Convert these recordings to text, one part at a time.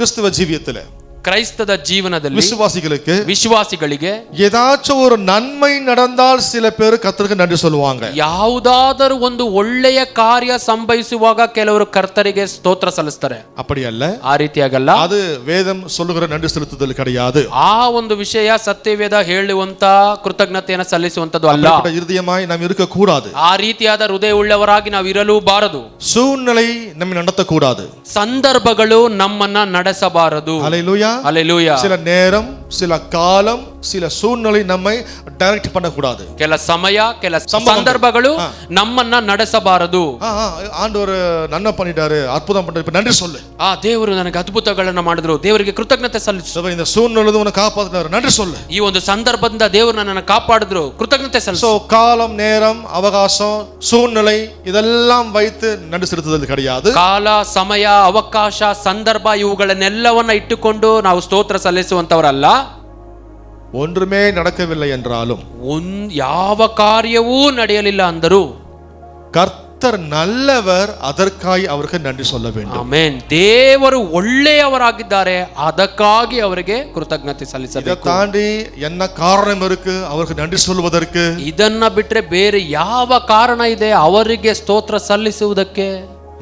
ക്രിസ്തുവ ജീവിതത്തിൽ ಕ್ರೈಸ್ತದ ಜೀವನದಲ್ಲಿ விசுவாசிகளுக்கு ವಿಶ್ವಾಸಿಗಳಿಗೆ ஏதாச்சும் ஒரு நன்மை நடந்தால் சில பேர் கர்த்தருக்கு நன்றி சொல்லுவாங்க ಯಾವುದಾದರೂ ಒಂದು ಒಳ್ಳೆಯ ಕಾರ್ಯ ಸಂಭವಿಸುವಾಗ ಕೆಲವರು ಕರ್ತರಿಗೆ ಸ್ತೋತ್ರ ಸಲ್ಲಿಸ್ತಾರೆ அப்படி அல்ல ಆ ರೀತಿಯಾಗಲ್ಲ அது வேதம் சொல்லுகிற நன்றி செலுத்துதல் கிடையாது ಆ ಒಂದು ವಿಷಯ ಸತ್ಯವೇದ ಹೇಳುವಂತ ಕೃತಜ್ಞತೆಯನ್ನು ಸಲ್ಲಿಸುವಂತದ್ದು ಅಲ್ಲ அப்படிப்பட்ட இருதயமாய் நாம் இருக்கக்கூடாது ಆ ರೀತಿಯಾದ ಹೃದಯ ಉಳ್ಳವರಾಗಿ ನಾವು ಇರಲು ಬಾರದು சூழ்நிலை நம்மை நடத்தக்கூடாது ಸಂದರ್ಭಗಳು ನಮ್ಮನ್ನ ನಡೆಸಬಾರದು அலையிலுயா ಅಲ್ಲೆಲೂಯ சில நேரம் சில காலம் சில சூழ்நிலை நம்மை டைரக்ட் பண்ணக்கூடாது ಕೆಲ ಸಮಯ ಕೆಲ ಸಂಭವಗಳು. ಸಂದರ್ಭಗಳು ನಮ್ಮನ್ನ ನಡೆಸಬಾರದು ஆ, ஆ, ஆண்டவர் நன்மை பண்ணிட்டாரு அற்புதம் பண்ணிட்டாரு இப்ப நன்றி சொல்லு ಆ ದೇವರು ನನಗೆ ಅದ್ಭುತಗಳನ್ನ ಮಾಡಿದ್ರು ದೇವರಿಗೆ ಕೃತಜ್ಞತೆ ಸಲ್ಲಿಸು சிலர் இந்த சூழ்நிலை உன்னை காப்பாத்தினாரு நன்றி சொல்லு ಈ ಒಂದು ಸಂದರ್ಭದಿಂದ ದೇವರು ನನ್ನನ್ನು ಕಾಪಾಡಿದ್ರು ಕೃತಜ್ಞತೆ சோ ಸಲ್ಲಿಸು காலம் நேரம் அவகாசம் சூழ்நிலை இதெல்லாம் வைத்து நன்றி செலுத்துதல் கிடையாது ಕಾಲ ಸಮಯ ಅವಕಾಶ ಸಂದರ್ಭ ಇವುಗಳನ್ನೆಲ್ಲವನ್ನ ಇಟ್ಟುಕೊಂಡು ನಾವು ಸ್ತೋತ್ರ ಸಲ್ಲಿಸುವಂತವರಲ್ಲ ஒன்றுமே நடக்கவில்லை என்றாலும் ಒಂದ್ ಯಾವ ಕಾರ್ಯವೂ ನಡೆಯಲಿಲ್ಲ ಅಂದರು கர்த்தர் நல்லவர் அதற்காய் அவருக்கு நன்றி சொல்ல வேண்டும் ಆಮೇನ್ ದೇವರು ಒಳ್ಳೆಯವರಾಗಿದ್ದಾರೆ ಅದಕ್ಕಾಗಿ ಅವರಿಗೆ ಕೃತಜ್ಞತೆ இதை ಸಲ್ಲಿಸಬೇಕು தாண்டி என்ன காரணம் இருக்கு அவருக்கு நன்றி சொல்வதற்கு ಇದನ್ನ ಬಿಟ್ರೆ ಬೇರೆ ಯಾವ ಕಾರಣ ಇದೆ ಅವರಿಗೆ ಸ್ತೋತ್ರ ಸಲ್ಲಿಸುವುದಕ್ಕೆ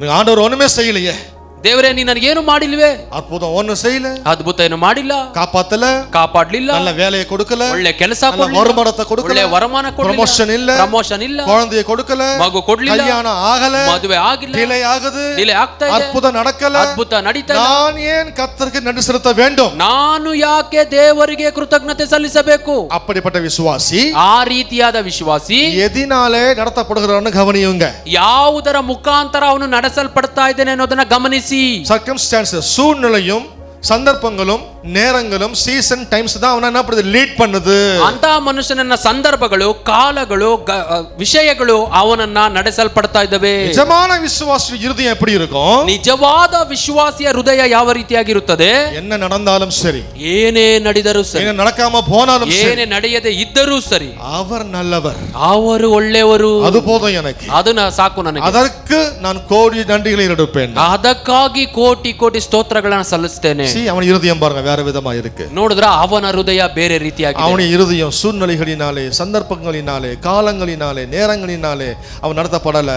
நீ ஆண்டவர் ஒண்ணுமே செய்யலையே ದೇವರೇ ನೀ ನನಗೇನು ಮಾಡಿಲ್ವೇ அற்புதம் ஒண்ணும் செய்யல ಅದ್ಭುತ ಏನು ಮಾಡಿಲ್ಲ காப்பாத்தல ಕಾಪಾಡ್ಲಿಲ್ಲ நல்ல வேலையை கொடுக்கல ಒಳ್ಳೆ ಕೆಲಸ நல்ல வருமானத்தை கொடுக்கல ಒಳ್ಳೆ ವರಮಾನ ಪ್ರಮೋಷನ್ ಇಲ್ಲ ಪ್ರಮೋಷನ್ ಇಲ್ಲ குழந்தைய கொடுக்கல ಮಗು ಕೊಡ್ಲಿಲ್ಲ கல்யாணம் ஆகல ಮದುವೆ ಆಗಿಲ್ಲ டிலே ஆகுது ಡಿಲೇ ಆಗ್ತಾ ಇದೆ அற்புதம் நடக்கல ಅದ್ಭುತ ನಡೀತಾ ಇದೆ. நான் ஏன் கர்த்தருக்கு நன்றி செலுத்த வேண்டும் ನಾನು ಯಾಕೆ ದೇವರಿಗೆ ಕೃತಜ್ಞತೆ ಸಲ್ಲಿಸಬೇಕು அப்படிப்பட்ட விசுவாசி ಆ ರೀತಿಯಾದ ವಿಶ್ವಾಸಿ எதினாலே நடத்தப்படுகிறான்னு கவனியுங்க ಯಾವುದರ ಮುಖಾಂತರ ಅವನು ನಡೆಸಲ್ಪಡ್ತಾ ಇದ್ದೇನೆ ಅನ್ನೋದನ್ನ ಗಮನಿಸಿ சர்க்கம்ஸ்டான்சஸ் சூழ்நிலையும் சந்தர்ப்பங்களும் நேரங்களும் சீசன் டைம்ஸ் தான் அவனை என்ன பண்ணுது லீட் பண்ணுது ಅಂತಹ ಮನುಷ್ಯನನ್ನ ಸಂದರ್ಭಗಳು ಕಾಲಗಳು ಗ- ಅ, ವಿಷಯಗಳು ಅವನನ್ನ ನಡೆಸಲ್ಪಡ್ತಾ ಇದ್ದಾವೆ நிஜமான விசுவாசி இருதயம் எப்படி இருக்கும் ನಿಜವಾದ ವಿಶ್ವಾಸಿಯ ಹೃದಯ ಯಾವ ರೀತಿಯಾಗಿರುತ್ತದೆ என்ன நடந்தாலும் சரி ಏನೇ ನಡೆದರೂ ಸರಿ என்ன நடக்காம போனாலும் சரி ಏನೇ ನಡೆಯದೆ ಇದ್ದರೂ ಸರಿ அவர் நல்லவர் ಅವರು ಒಳ್ಳೆಯವರು அது போதும் எனக்கு ಅದನ್ನ ಸಾಕು ನನಗೆ அதற்கு நான் கோடி நன்றிகளை எடுப்பேன் ಅದಕ್ಕಾಗಿ ಕೋಟಿ ಕೋಟಿ ಸ್ತೋತ್ರಗಳನ್ನ ಸಲ್ಲಿಸ್ತೇನೆ See, அவன் இருதயம் பாருங்க வேற விதமா இருக்கு ನೋಡಿದ್ರ ಅವನ ಹೃದಯ ಬೇರೆ ರೀತಿಯಾಗಿ அவனுடைய இருதயம் சூழ்நிலைகளினாலே சந்தர்ப்பங்களினாலே காலங்களினாலே நேரங்களினாலே அவன் நடத்தப்படல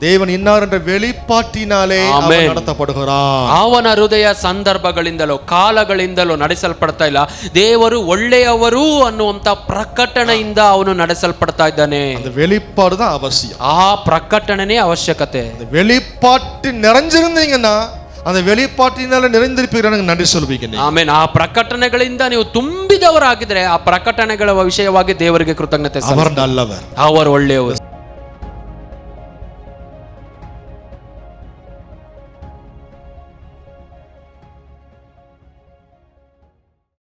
தேவன் இன்னார் என்ற வெளிப்பாட்டினாலே அவன் ஆமென். நடத்தப்படுகிறான் ಅವನ ಹೃದಯ ಸಂದರ್ಭಗಳಿಂದಲೋ ಕಾಲಗಳಿಂದಲೋ ನಡೆಸಲ್ಪಡ್ತಾ ಇಲ್ಲ ದೇವರು ಒಳ್ಳೆಯವರು ಅನ್ನುವಂತ ಪ್ರಕಟಣೆಯಿಂದ ಅವನು ನಡೆಸಲ್ಪಡ್ತಾ ಇದ್ದಾನೆ அந்த வெளிப்பாடு தான் அவசியம் ಆ ಪ್ರಕಟಣೆನೇ ಅವಶ್ಯಕತೆ அந்த வெளிப்பாட்டு நிறைஞ்சிருந்தீங்கன்னா அந்த வெளிப்பாட்டினால நிறைந்திருப்பீங்க நன்றி சொல்வீங்க நீங்க. ಆಮೇಲೆ ಆ ಪ್ರಕಟಣೆಗಳಿಂದ ನೀವು ತುಂಬಿದವರಾಗಿದ್ರೆ ಆ ಪ್ರಕಟಣೆಗಳ ವಿಷಯವಾಗಿ ದೇವರಿಗೆ ಕೃತಜ್ಞತೆ ಸಲ್ಲಿಸಿ. அவர் நல்லவர் ಅವರು ಒಳ್ಳೆಯವರು